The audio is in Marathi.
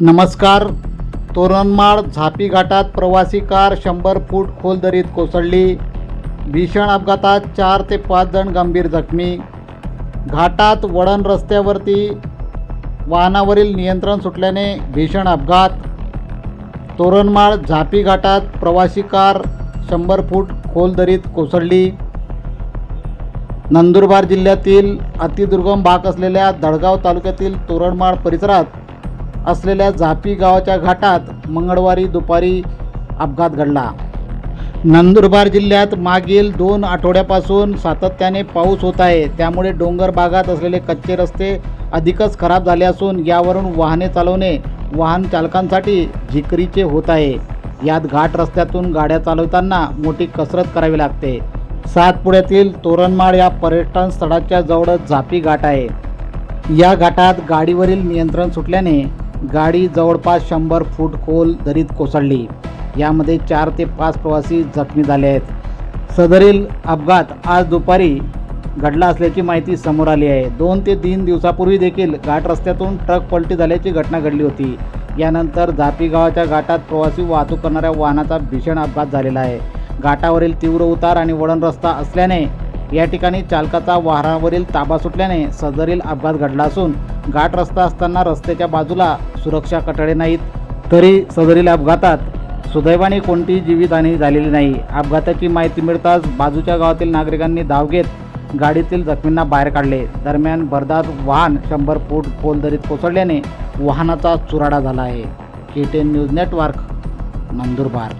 नमस्कार. तोरणमाळ झापी घाटात प्रवासी कार शंभर फूट खोल दरीत कोसळली. भीषण अपघातात चार ते पाच जण गंभीर जखमी. घाटात वळण रस्त्यावरती वाहनावरील नियंत्रण सुटल्याने भीषण अपघात. तोरणमाळ झापी घाटात प्रवासी कार शंभर फूट खोल दरीत कोसळली. नंदुरबार जिल्ह्यातील अतिदुर्गम भाग असलेल्या दडगाव तालुक्यातील तोरणमाळ परिसरात असलेल्या झापी गावाच्या घाटात मंगळवारी दुपारी अपघात घडला. नंदुरबार जिल्ह्यात मागील दोन आठवड्यापासून सातत्याने पाऊस होत आहे. त्यामुळे डोंगर भागात असलेले कच्चे रस्ते अधिकच खराब झाले असून यावरून वाहने चालवणे वाहन चालकांसाठी झिकरीचे होत आहे. यात घाट रस्त्यातून गाड्या चालवताना मोठी कसरत करावी लागते. सातपुड्यातील तोरणमाळ या पर्यटन स्थळाच्या जवळच झापी घाट आहे. या घाटात गाडीवरील नियंत्रण सुटल्याने गाडी जवळपास शंभर फूट खोल दरीत कोसळली. यामध्ये चार ते पाच प्रवासी जखमी झाले आहेत. सदरील अपघात आज दुपारी घडला असल्याची माहिती समोर आली आहे. दोन ते तीन दिवसापूर्वी देखील घाट रस्त्यातून ट्रक पलटी झाल्याची घटना घडली होती. यानंतर झापी गावाच्या घाटात प्रवासी वाहतूक करणाऱ्या वाहनाचा भीषण अपघात झालेला आहे. घाटावरील तीव्र उतार आणि वळण रस्ता असल्याने या ठिकाणी चालकाचा वाहनावरील ताबा सुटल्याने सदरील अपघात घडला असून घाट रस्ता असताना रस्त्याच्या बाजूला सुरक्षा कटडे नाहीत. तरी सदरील अपघातात सुदैवाने कोणतीही जीवितहानी झालेली नाही. अपघाताची माहिती मिळताच बाजूच्या गावातील नागरिकांनी धाव घेत गाडीतील जखमींना बाहेर काढले. दरम्यान भरधार वाहन शंभर फूट खोल दरीत कोसळल्याने वाहनाचा चुराडा झाला आहे. K ten news network Nandurbar.